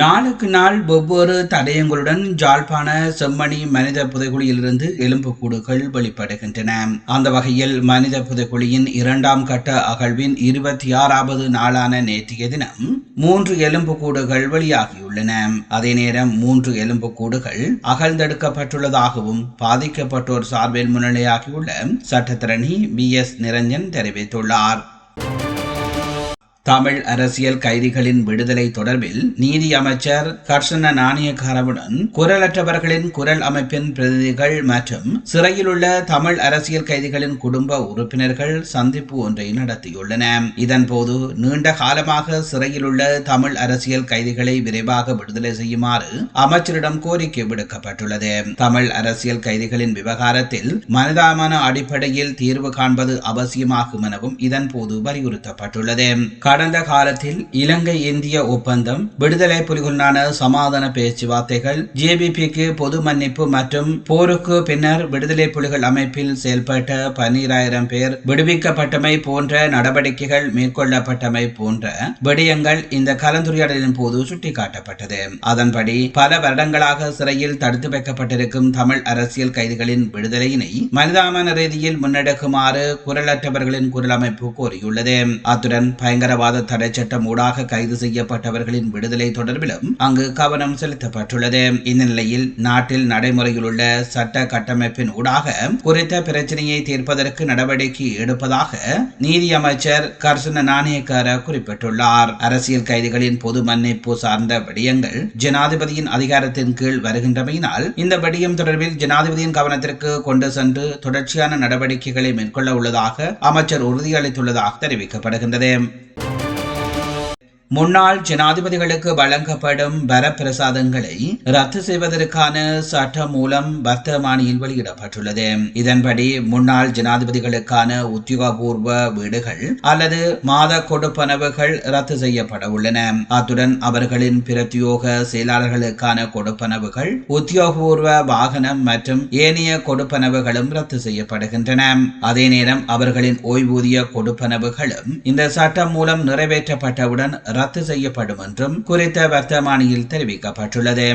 நாளுக்கு நாள் ஒவ்வொரு தடயங்களுடன் ஜாழ்ப்பாண செம்மணி மனித புதைகுழியிலிருந்து எலும்புக்கூடுகள் வெளிப்படுகின்றன. அந்த வகையில் மனித புதைகுழியின் இரண்டாம் கட்ட அகழ்வின் இருபத்தி ஆறாவது நாளான நேற்றைய தினம் மூன்று எலும்புக்கூடுகள் வெளியாகியுள்ளன. அதே நேரம் மூன்று எலும்புக்கூடுகள் அகழ்ந்தெடுக்கப்பட்டுள்ளதாகவும் பாதிக்கப்பட்டோர் சார்பில் முன்னிலையாகியுள்ள சட்டத்திரணி பி எஸ் நிரஞ்சன் தெரிவித்துள்ளார். தமிழ் அரசியல் கைதிகளின் விடுதலை தொடர்பில் நீதி அமைச்சர் கர்ஷன நாணயக்காரவுடன் குரலற்றவர்களின் குரல் அமைப்பின் பிரதிநிதிகள் மற்றும் சிறையில் உள்ள தமிழ் அரசியல் கைதிகளின் குடும்ப உறுப்பினர்கள் சந்திப்பு ஒன்றை நடத்தியுள்ளன. இதன்போது நீண்ட காலமாக சிறையில் உள்ள தமிழ் அரசியல் கைதிகளை விரைவாக விடுதலை செய்யுமாறு அமைச்சரிடம் கோரிக்கை விடுக்கப்பட்டுள்ளது. தமிழ் அரசியல் கைதிகளின் விவகாரத்தில் மனிதாமான அடிப்படையில் தீர்வு காண்பது அவசியமாகும் எனவும் இதன்போது வலியுறுத்தப்பட்டுள்ளது. கடந்த காலத்தில் இலங்கை இந்திய ஒப்பந்தம் விடுதலை புலிகளுடனான சமாதான பேச்சுவார்த்தைகள் ஜேபிபிக்கு பொது மன்னிப்பு மற்றும் போருக்கு பின்னர் விடுதலை புலிகள் அமைப்பில் செயல்பட்ட பன்னீராயிரம் பேர் விடுவிக்கப்பட்டமை போன்ற நடவடிக்கைகள் மேற்கொள்ளப்பட்டமை போன்ற விடயங்கள் இந்த கலந்துரையாடலின் போது சுட்டிக்காட்டப்பட்டது. அதன்படி பல வருடங்களாக சிறையில் தடுத்து வைக்கப்பட்டிருக்கும் தமிழ் அரசியல் கைதிகளின் விடுதலையினை மனிதாமன ரீதியில் முன்னெடுக்குமாறு குரலற்றவர்களின் குரல் அமைப்பு கோரியுள்ளது. அத்துடன் பயங்கரவாத பயங்கரவாத தடை சட்டம் ஊடாக கைது செய்யப்பட்டவர்களின் விடுதலை தொடர்பிலும் அங்கு கவனம் செலுத்தப்பட்டுள்ளது. இந்த நிலையில் நாட்டில் நடைமுறையில் உள்ள சட்ட கட்டமைப்பின் ஊடாக குறித்த பிரச்சனையை தீர்ப்பதற்கு நடவடிக்கை எடுப்பதாக நீதி அமைச்சர் கர்சன நாணயக்கார குறிப்பிட்டுள்ளார். அரசியல் கைதிகளின் பொது மன்னிப்பு சார்ந்த விடயங்கள் ஜனாதிபதியின் அதிகாரத்தின் கீழ் வருகின்றமையினால் இந்த விடயம் தொடர்பில் ஜனாதிபதியின் கவனத்திற்கு கொண்டு சென்று தொடர்ச்சியான நடவடிக்கைகளை மேற்கொள்ள உள்ளதாக அமைச்சர் உறுதியளித்துள்ளதாக தெரிவிக்கப்படுகின்றது. முன்னாள் ஜனாதிபதிகளுக்கு வழங்கப்படும் வரப்பிரசாதங்களை ரத்து செய்வதற்கான சட்ட மூலம் வர்த்தமானியில் வெளியிடப்பட்டுள்ளது. இதன்படி முன்னாள் ஜனாதிபதிகளுக்கான உத்தியோகபூர்வ வீடுகள் அல்லது மாத கொடுப்பனவுகள் ரத்து செய்யப்பட உள்ளன. அத்துடன் அவர்களின் பிரத்தியோக செயலாளர்களுக்கான கொடுப்பனவுகள் உத்தியோகபூர்வ வாகனம் மற்றும் ஏனைய கொடுப்பனவுகளும் ரத்து செய்யப்படுகின்றன. அதே நேரம் அவர்களின் ஓய்வூதிய கொடுப்பனவுகளும் இந்த சட்டம் மூலம் நிறைவேற்றப்பட்டவுடன் ரத்து செய்யப்படும் என்றும் குறித்த வர்த்தமானியில் தெரிவிக்கப்பட்டுள்ளது.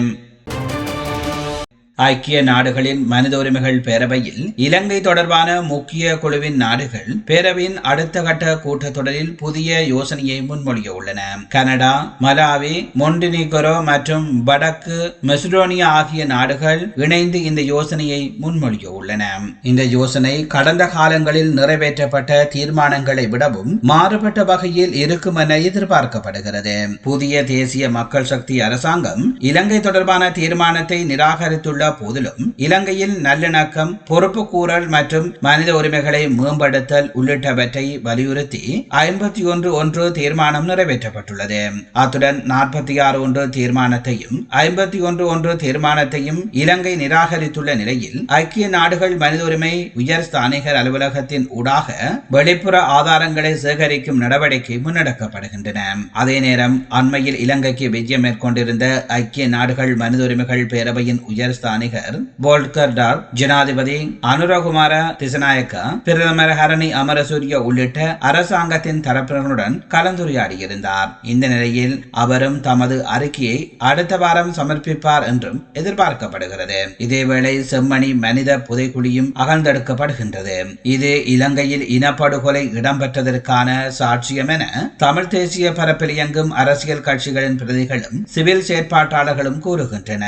ஐக்கிய நாடுகளின் மனித உரிமைகள் பேரவையில் இலங்கை தொடர்பான முக்கிய குழுவின் நாடுகள் பேரவையின் அடுத்த கட்ட கூட்டத்தொடரில் புதிய யோசனையை முன்மொழிய உள்ளன கனடா மலாவி மொண்டினிகரோ மற்றும் வடக்கு மெசடோனியா ஆகிய நாடுகள் இணைந்து இந்த யோசனையை முன்மொழிய உள்ளன இந்த யோசனை கடந்த காலங்களில் நிறைவேற்றப்பட்ட தீர்மானங்களை விடவும் மாறுபட்ட வகையில் இருக்கும் என எதிர்பார்க்கப்படுகிறது. புதிய தேசிய மக்கள் சக்தி அரசாங்கம் இலங்கை தொடர்பான தீர்மானத்தை நிராகரித்துள்ள போதிலும். இலங்கையில் நல்லிணக்கம் பொறுப்பு கூறல் மற்றும் மனித உரிமைகளை மேம்படுத்தல் உள்ளிட்டவற்றை வலியுறுத்தி ஐம்பத்தி ஒன்று ஒன்று தீர்மானம் நிறைவேற்றப்பட்டுள்ளது. அத்துடன் நாற்பத்தி ஆறு ஒன்று தீர்மானத்தையும் ஐம்பத்தி ஒன்று ஒன்று தீர்மானத்தையும் இலங்கை நிராகரித்துள்ள நிலையில் ஐக்கிய நாடுகள் மனித உரிமை உயர் ஸ்தானிகர் அலுவலகத்தின் ஊடாக வெளிப்புற ஆதாரங்களை சேகரிக்கும் நடவடிக்கை முன்னெடுக்கப்படுகின்றன. அதே நேரம் அண்மையில் இலங்கைக்கு விஜயம் மேற்கொண்டிருந்த ஐக்கிய நாடுகள் மனித உரிமைகள் பேரவையின் உயர் ஸ்தான ஸ்தானிகர் போல்கர் டால் ஜனாதிபதி அனுரகுமார திசநாயக்க பிரதமர் ஹரணி அமரசூரிய உள்ளிட்ட அரசாங்கத்தின் தரப்பினருடன் கலந்துரையாடியிருந்தார். இந்த நிலையில் அவரும் தமது அறிக்கையை அடுத்த வாரம் சமர்ப்பிப்பார் என்றும் எதிர்பார்க்கப்படுகிறது. இதேவேளை செம்மணி மனித புதைக்குழியும் அகழ்ந்தெடுக்கப்படுகின்றது. இது இலங்கையில் இனப்படுகொலை இடம்பெற்றதற்கான சாட்சியம் என தமிழ் தேசிய பரப்பில் இயங்கும் அரசியல் கட்சிகளின் பிரதிகளும் சிவில் செயற்பாட்டாளர்களும் கூறுகின்றன.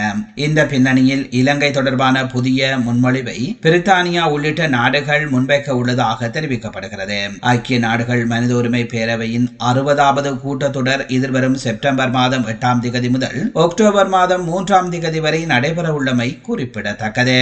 இந்த பின்னணியில் இலங்கை தொடர்பான புதிய முன்மொழிவை பிரித்தானியா உள்ளிட்ட நாடுகள் முன்வைக்க உள்ளதாக தெரிவிக்கப்படுகிறது. ஐக்கிய நாடுகள் மனித உரிமை பேரவையின் அறுபதாவது கூட்டத்தொடர் எதிர்வரும் செப்டம்பர் மாதம் எட்டாம் திகதி முதல் அக்டோபர் மாதம் மூன்றாம் திகதி வரை நடைபெற உள்ளமை குறிப்பிடத்தக்கது.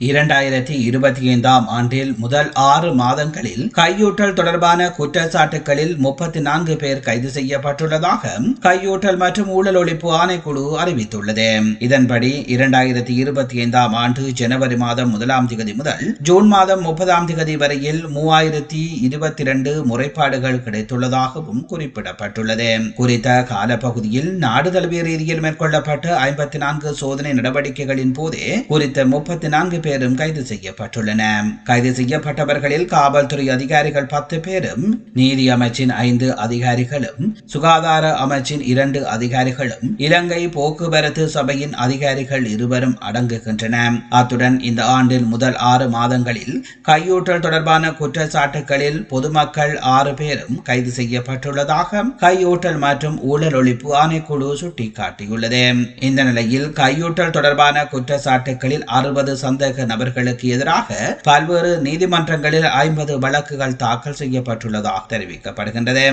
இரண்டாயிரத்தி இருபத்தி ஐந்தாம் ஆண்டில் முதல் ஆறு மாதங்களில் கையூட்டல் தொடர்பான குற்றச்சாட்டுகளில் முப்பத்தி நான்கு பேர் கைது செய்யப்பட்டுள்ளதாக கையூட்டல் மற்றும் ஊழல் ஒழிப்பு ஆணைக்குழு அறிவித்துள்ளது. இதன்படி இரண்டாயிரத்தி இருபத்தி ஐந்தாம் ஆண்டு ஜனவரி மாதம் முதலாம் திகதி முதல் ஜூன் மாதம் முப்பதாம் திகதி வரையில் மூவாயிரத்தி இருபத்தி இரண்டு முறைப்பாடுகள் கிடைத்துள்ளதாகவும் குறிப்பிடப்பட்டுள்ளது. குறித்த காலப்பகுதியில் நாடு தழுவிய ரீதியில் மேற்கொள்ளப்பட்ட ஐம்பத்தி நான்கு சோதனை நடவடிக்கைகளின் போதே குறித்த முப்பத்தி நான்கு பேரும் கைது செய்யப்பட்டுள்ளன. கைது செய்யப்பட்டவர்களில் காவல்துறை அதிகாரிகள் பத்து பேரும் நீதி அமைச்சின் ஐந்து அதிகாரிகளும் சுகாதார அமைச்சின் இரண்டு அதிகாரிகளும் இலங்கை போக்குவரத்து சபையின் அதிகாரிகள் இருவரும் அடங்குகின்றன அத்துடன் இந்த ஆண்டில் முதல் ஆறு மாதங்களில் கையூட்டல் தொடர்பான குற்றச்சாட்டுகளில் பொதுமக்கள் ஆறு பேரும் கைது செய்யப்பட்டுள்ளதாக கையூட்டல் மற்றும் ஊழல் ஒழிப்பு ஆணைக்குழு சுட்டிக்காட்டியுள்ளது. இந்த நிலையில் கையூட்டல் தொடர்பான குற்றச்சாட்டுகளில் அறுபது சந்தேக நபர்களுக்கு எதிராக பல்வேறு நீதிமன்றங்களில் ஐம்பது வழக்குகள் தாக்கல் செய்யப்பட்டுள்ளதாக தெரிவிக்கப்படுகின்றது.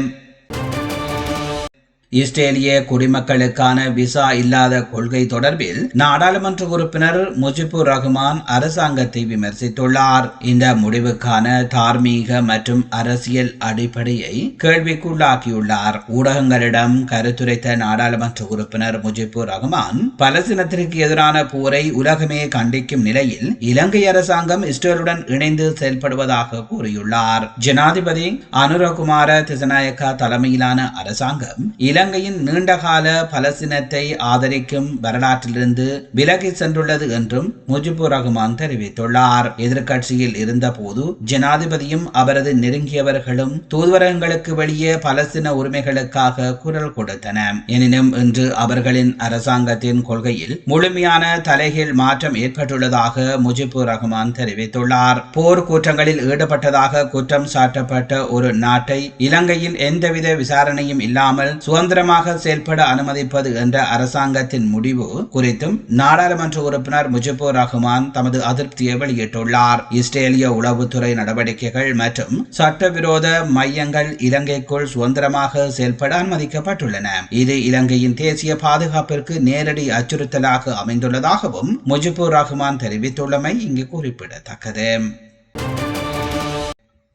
இஸ்ரேலிய குடிமக்களுக்கான விசா இல்லாத கொள்கை தொடர்பில் நாடாளுமன்ற உறுப்பினர் முஜிபுர் ரஹ்மான் அரசாங்கத்தை விமர்சித்துள்ளார். இந்த முடிவுக்கான தார்மீக மற்றும் அரசியல் அடிப்படையை கேள்விக்குள்ளாக்கியுள்ளார். ஊடகங்களிடம் கருத்துரைத்த நாடாளுமன்ற உறுப்பினர் முஜிபுர் ரஹ்மான் பலஸ்தீனத்திற்கு எதிரான போரை உலகமே கண்டிக்கும் நிலையில் இலங்கை அரசாங்கம் இஸ்ரேலுடன் இணைந்து செயல்படுவதாக கூறியுள்ளார். ஜனாதிபதி அனுரகுமார திசநாயக்கா தலைமையிலான அரசாங்கம் இலங்கையின் நீண்டகால பலசினத்தை ஆதரிக்கும் வரலாற்றிலிருந்து விலகி சென்றுள்ளது என்றும் முஜிபுர் ரஹ்மான் தெரிவித்துள்ளார். எதிர்கட்சியில் இருந்தபோது ஜனாதிபதியும் அவரது நெருங்கியவர்களும் தூதுவரகங்களுக்கு வெளியே பலசின உரிமைகளுக்காக குரல் கொடுத்தன. எனினும் இன்று அவர்களின் அரசாங்கத்தின் கொள்கையில் முழுமையான தலைகீழ் மாற்றம் ஏற்பட்டுள்ளதாக முஜிபுர் ரஹ்மான் தெரிவித்துள்ளார். போர் குற்றங்களில் ஈடுபட்டதாக குற்றம் சாட்டப்பட்ட ஒரு நாட்டை இலங்கையில் எந்தவித விசாரணையும் இல்லாமல் சுதந்திர சுதந்திரமாக செயல்பட அனுமதிப்பது என்ற அரசாங்கத்தின் முடிவு குறித்தும் நாடாளுமன்ற உறுப்பினர் முஜிபுர் ரஹ்மான் தமது அதிருப்தியை வெளியிட்டுள்ளார். இஸ்ரேலிய உளவுத்துறை நடவடிக்கைகள் மற்றும் சட்டவிரோத மையங்கள் இலங்கைக்குள் சுதந்திரமாக செயல்பட அனுமதிக்கப்பட்டுள்ளன. இது இலங்கையின் தேசிய பாதுகாப்பிற்கு நேரடி அச்சுறுத்தலாக அமைந்துள்ளதாகவும் முஜிபுர் ரஹ்மான் தெரிவித்துள்ளமை இங்கு குறிப்பிடத்தக்கது.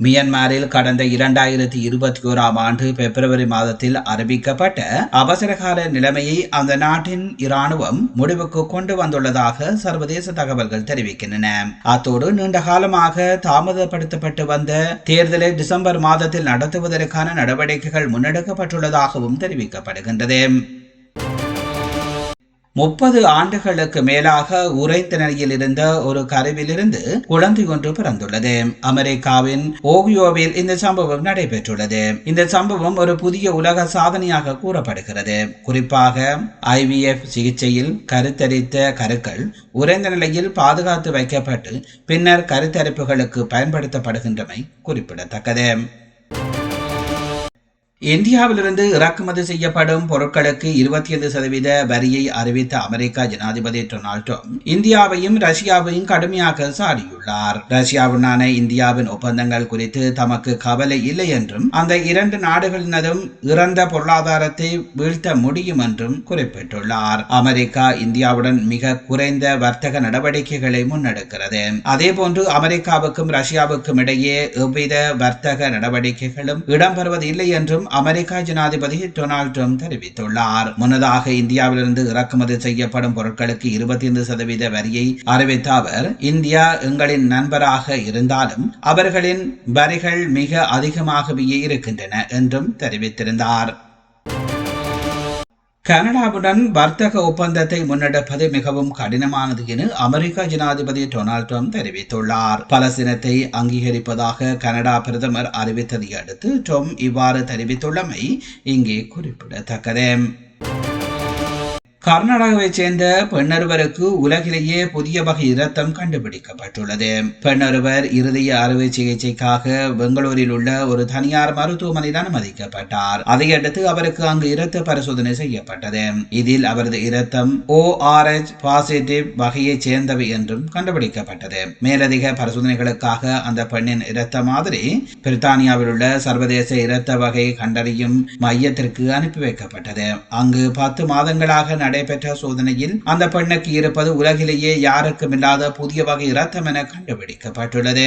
மியன்மாரில் கடந்த இரண்டாயிரத்தி இருபத்தி ஓராம் ஆண்டு பிப்ரவரி மாதத்தில் அறிவிக்கப்பட்ட அவசரகால நிலைமையை அந்த நாட்டின் இராணுவம் முடிவுக்கு கொண்டு வந்துள்ளதாக சர்வதேச தகவல்கள் தெரிவிக்கின்றன. அத்தோடு நீண்ட காலமாக தாமதப்படுத்தப்பட்டு வந்த தேர்தலை டிசம்பர் மாதத்தில் நடத்துவதற்கான நடவடிக்கைகள் முன்னெடுக்கப்பட்டுள்ளதாகவும் தெரிவிக்கப்படுகின்றது. முப்பது ஆண்டுகளுக்கு மேலாக உரைத்த நிலையில் இருந்த ஒரு கருவிலிருந்து குழந்தை ஒன்று பிறந்துள்ளது. அமெரிக்காவின் ஓகியோவில் இந்த சம்பவம் நடைபெற்றுள்ளது. இந்த சம்பவம் ஒரு புதிய உலக சாதனையாக கூறப்படுகிறது. குறிப்பாக ஐவிஎஃப் சிகிச்சையில் கருத்தரித்த கருக்கள் உறைந்த நிலையில் பாதுகாத்து வைக்கப்பட்டு பின்னர் கருத்தரிப்புகளுக்கு பயன்படுத்தப்படுகின்றமை குறிப்பிடத்தக்கது. இந்தியாவிலிருந்து இறக்குமதி செய்யப்படும் பொருட்களுக்கு இருபத்தி ஐந்து சதவீத வரியை அறிவித்த அமெரிக்க ஜனாதிபதி டொனால்ட் ட்ரம்ப் இந்தியாவையும் ரஷ்யாவையும் கடுமையாக சாடியுள்ளார். ரஷ்யாவுடனான இந்தியாவின் ஒப்பந்தங்கள் குறித்து தமக்கு கவலை இல்லை என்றும் அந்த இரண்டு நாடுகளினதும் இறந்த பொருளாதாரத்தை வீழ்த்த முடியும் என்றும் குறிப்பிட்டுள்ளார். அமெரிக்கா இந்தியாவுடன் மிக குறைந்த வர்த்தக நடவடிக்கைகளை முன்னெடுக்கிறது. அதேபோன்று அமெரிக்காவுக்கும் ரஷ்யாவுக்கும் இடையே எவ்வித வர்த்தக நடவடிக்கைகளும் இடம்பெறுவது இல்லை என்றும் அமெரிக்க ஜனாதிபதி டொனால்டு ட்ரம்ப் தெரிவித்துள்ளார். முன்னதாக இந்தியாவிலிருந்து இறக்குமதி செய்யப்படும் பொருட்களுக்கு இருபத்தி ஐந்து சதவீத வரியை அறிவித்த அவர் இந்தியா எங்களின் நண்பராக இருந்தாலும் அவர்களின் வரிகள் மிக அதிகமாகவே இருக்கின்றன என்றும் தெரிவித்திருந்தார். கனடாவுடன் வர்த்தக ஒப்பந்தத்தை முன்னெடுப்பது மிகவும் கடினமானது என அமெரிக்க ஜனாதிபதி டொனால்ட் ட்ரம்ப் தெரிவித்துள்ளார். பலஸ்தீனத்தை அங்கீகரிப்பதாக கனடா பிரதமர் அறிவித்ததை அடுத்து ட்ரம்ப் இவ்வாறு தெரிவித்துள்ளமை இங்கே குறிப்பிடத்தக்கது. கர்நாடகாவைச் சேர்ந்த பெண்ணொருவருக்கு உலகிலேயே புதிய வகை இரத்தம் கண்டுபிடிக்கப்பட்டுள்ளது. பெண்ணொருவர் இருதய அறுவை சிகிச்சைக்காக பெங்களூரில் உள்ள ஒரு தனியார் மருத்துவமனையில் அனுமதிக்கப்பட்டார் அதையடுத்து அவருக்கு அங்கு இரத்த பரிசோதனை செய்யப்பட்டது. இதில் அவரது இரத்தம் ஓ பாசிட்டிவ் வகையைச் சேர்ந்தவை என்றும் கண்டுபிடிக்கப்பட்டது. மேலதிக பரிசோதனைகளுக்காக அந்த பெண்ணின் இரத்த மாதிரி பிரித்தானியாவில் உள்ள சர்வதேச இரத்த வகை கண்டறியும் மையத்திற்கு அனுப்பி வைக்கப்பட்டது. அங்கு பத்து மாதங்களாக நடைபெற்ற சோதனையில் அந்த பெண்ணுக்கு இருப்பது உலகிலேயே யாருக்கும் இல்லாத புதிய வகை இரத்தம் என கண்டுபிடிக்கப்பட்டுள்ளது.